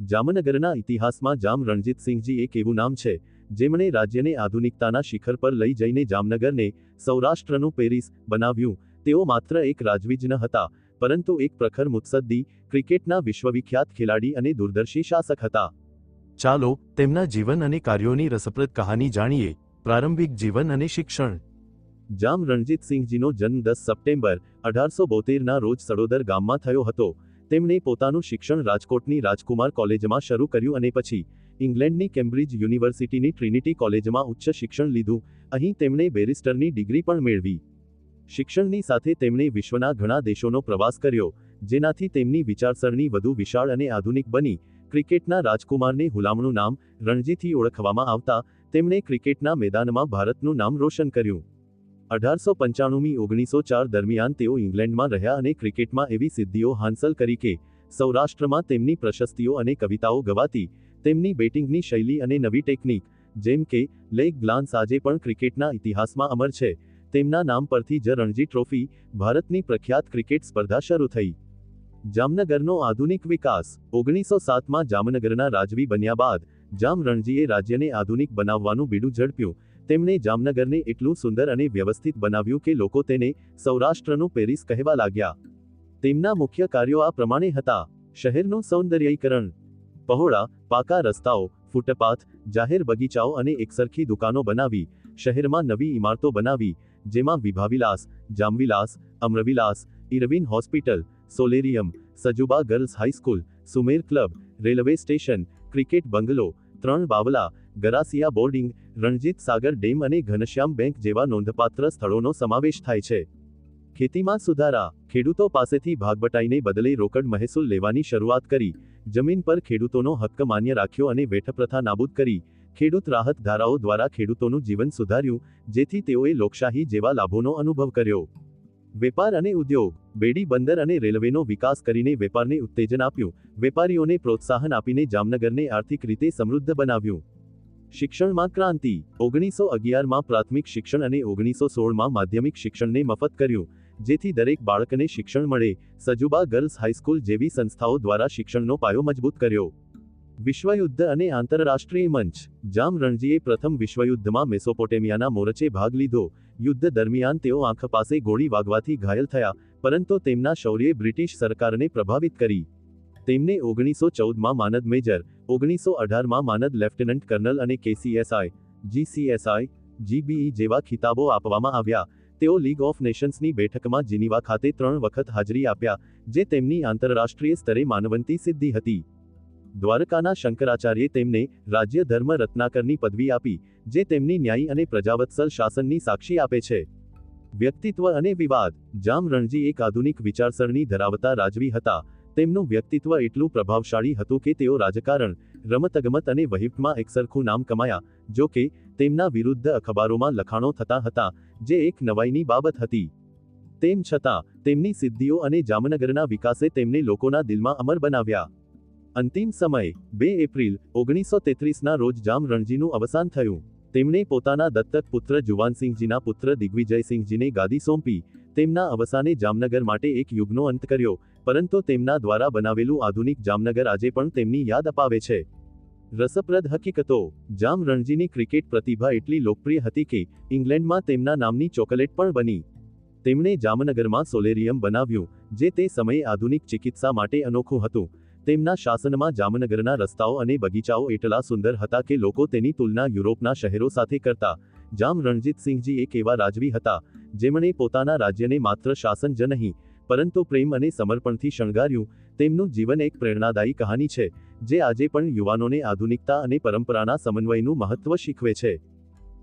જામનગરના ઇતિહાસમાં જામ રણજીતસિંહજી એક એવું નામ છે જેમણે રાજ્યને આધુનિકતાના શિખર પર લઈ જઈને જામનગરને સૌરાષ્ટ્રનું પેરિસ બનાવ્યું. તેઓ માત્ર એક રાજવીજ ન હતા પરંતુ એક પ્રખર મુત્સદ્દી ક્રિકેટના વિશ્વવિખ્યાત ખેલાડી અને દૂરદર્શી શાસક હતા. ચાલો તેમના જીવન અને કાર્યોની રસપ્રદ કહાની જાણીએ. પ્રારંભિક જીવન અને શિક્ષણ. જામ રણજીતસિંહજીનો જન્મ દસ સપ્ટેમ્બર અઢારસો બોતેરના રોજ સડોદર ગામમાં થયો હતો. તેમણે પોતાનું શિક્ષણ રાજકોટની રાજકુમાર કોલેજમાં શરૂ કર્યું અને પછી ઇંગ્લેન્ડની કેમ્બ્રિજ યુનિવર્સિટીની ટ્રિનિટી કોલેજમાં ઉચ્ચ શિક્ષણ લીધું. અહીં તેમણે બેરિસ્ટરની ડિગ્રી પણ મેળવી. શિક્ષણની સાથે તેમણે વિશ્વના ઘણા દેશોનો પ્રવાસ કર્યો, જેનાથી તેમની વિચારસરણી વધુ વિશાળ અને આધુનિક બની. ક્રિકેટના રાજકુમારને હુલામણું નામ રણજીથી ઓળખવામાં આવતા તેમણે ક્રિકેટના મેદાનમાં ભારતનું નામ રોશન કર્યું. અઢારસો પંચાણુંમી ઓગણીસો ચાર દરમિયાન તેઓ ઇંગ્લેન્ડમાં રહ્યા અને ક્રિકેટમાં એવી સિદ્ધિઓ હાંસલ કરી કે સૌરાષ્ટ્રમાં તેમની પ્રશસ્તિઓ અને કવિતાઓ ગવાતી તેમની બેટિંગની શૈલી અને નવી ટેકનિક, જેમ કે લેગ ગ્લાન્સ આજે પણ ક્રિકેટના ઇતિહાસમાં અમર છે. તેમના નામ પરથી જ રણજી ટ્રોફી ભારતની પ્રખ્યાત ક્રિકેટ સ્પર્ધા શરૂ થઈ. જામનગરનો આધુનિક વિકાસ ઓગણીસો સાતમાં જામનગરના રાજવી બન્યા બાદ જામ રણજીએ રાજ્યને આધુનિક બનાવવાનું બીડું ઝડપ્યું. તેમણે જામનગરને એટલું સુંદર અને વ્યવસ્થિત બનાવ્યું કે લોકો તેને સૌરાષ્ટ્રનું પેરિસ કહેવા લાગ્યા. તેમના મુખ્ય કાર્યો આ પ્રમાણે હતા. શહેરનું સૌંદર્યીકરણ, પહોળા, પાકા રસ્તાઓ, ફૂટપાથ, જાહેર બગીચાઓ અને એકસરખી દુકાનો બનાવી, શહેરમાં નવી ઇમારતો બનાવી, જેમાં Vibhavilas, Jamvilas, Amravilas, Irwin hospital, solarium, Sajuba girls high school Sumer club, railway station, cricket bungalow, ત્રણ બાવલા ગરાસિયા બોર્ડિંગ, રણજીત સાગર ડેમ અને ઘનશ્યામ બેંક જેવા નોંધપાત્ર સ્થળોનો સમાવેશ થાય છે. ખેતીમાં સુધારા, ખેડૂતો પાસેથી ભાગબટાઈને બદલે રોકડ મહેસૂલ લેવાની શરૂઆત કરી, જમીન પર ખેડૂતોનો હક્ક માન્ય રાખ્યો અને વેઠપ્રથા નાબૂદ કરી, ખેડૂત રાહત ધારાઓ દ્વારા ખેડૂતોનું જીવન સુધાર્યું, જેથી તેઓએ લોકશાહી જેવા લાભોનો અનુભવ કર્યો. વેપાર અને ઉદ્યોગ, બેડી બંદર અને રેલવેનો વિકાસ કરીને વેપારને ઉત્તેજન આપ્યું, વેપારીઓને પ્રોત્સાહન આપીને જામનગરને આર્થિક રીતે સમૃદ્ધ બનાવ્યું. શિક્ષણમાં ક્રાંતિ. ઓગણીસો અગિયારમાં પ્રાથમિક શિક્ષણ અને ઓગણીસો સોળમાં માધ્યમિક શિક્ષણને મફત કર્યું, જેથી દરેક બાળકને શિક્ષણ મળે. સજુબા ગર્લ્સ હાઈસ્કૂલ જેવી સંસ્થાઓ દ્વારા શિક્ષણનો પાયો મજબૂત કર્યો. વિશ્વયુદ્ધ અને આંતરરાષ્ટ્રીય મંચ. જામ રણજીએ પ્રથમ વિશ્વયુદ્ધમાં મેસોપોટેમિયાના મોરચે ભાગ લીધો. યુદ્ધ દરમિયાન તેઓ આંખ પાસે ગોળી વાગવાથી ઘાયલ થયા, પરંતુ તેમના શૌર્યે બ્રિટિશ સરકારને પ્રભાવિત કરી. તેમને ઓગણીસો ચૌદમાં માનદ મેજર ઓગણીસો અઢારમાં માનદ લેફ્ટનન્ટ કર્નલ અને કેસીએસઆઈ, જીસીએસઆઈ, જીબીઈ જેવા ખિતાબો આપવામાં આવ્યા. તેઓ લીગ ઓફ નેશન્સની બેઠકમાં જીનીવા ખાતે ત્રણ વખત હાજરી આપ્યા, જે તેમની આંતરરાષ્ટ્રીય સ્તરે માનવંતી સિદ્ધિ હતી. દ્વારકાના શંકરાચાર્યે તેમને રાજ્ય ધર્મ રત્નાકરની પદવી આપી, જે તેમની ન્યાયી અને પ્રજાવત્સલ શાસનની સાક્ષી આપે છે. વ્યક્તિત્વ અને વિવાદ. જામ રણજી એક આધુનિક વિચારસરણી ધરાવતા રાજવી હતા. તેમનું વ્યક્તિત્વ એટલું પ્રભાવશાળી હતું કે તેઓ રાજકારણ, રમતગમત અને વહીવટમાં એકસરખું નામ કમાયા, જો કે તેમના વિરુદ્ધ અખબારોમાં લખાણો થતા હતા, જે એક નવાઈની બાબત હતી. તેમ છતાં, તેમની સિદ્ધિઓ અને જામનગરના વિકાસે તેમને લોકોના દિલમાં અમર બનાવ્યા. અંતિમ સમય, બે એપ્રિલ, ઓગણીસો તેત્રીસના રોજ જામ રણજીનું અવસાન થયું. તેમણે પોતાના દત્તક પુત્ર જુવાનસિંહજીના પુત્ર દિગ્વિજયસિંહજીને ગાદી સોંપી. તેમના અવસાને જામનગર માટે એક યુગનો અંત કર્યો. પરંતુ તેમના દ્વારા બનાવેલું આધુનિક જામનગર આજે પણ તેમની યાદ અપાવે છે. રસપ્રદ હકીકતો. જામ રણજીની ક્રિકેટ પ્રતિભા એટલી લોકપ્રિય હતી કે ઇંગ્લેન્ડમાં તેમના નામની ચોકલેટ પણ બની. તેમણે જામનગરમાં સોલેરિયમ બનાવ્યું, જે તે સમયે આધુનિક ચિકિત્સા માટે અનોખું હતું. તેમના શાસનમાં જામનગરના રસ્તાઓ અને બગીચાઓ એટલા સુંદર હતા કે લોકો તેની તુલના યુરોપના શહેરો સાથે કરતા. જામ રણજીતસિંહજી એક એવા રાજવી હતા, જેમણે પોતાના રાજ્યને માત્ર શાસન જ નહીં પરંતુ પ્રેમ અને સમર્પણથી શણગાર્યું, તેમનું જીવન એક પ્રેરણાદાયી કહાની છે, જે આજે પણ યુવાનોને આધુનિકતા અને પરંપરાના સમન્વયનું મહત્વ શીખવે છે.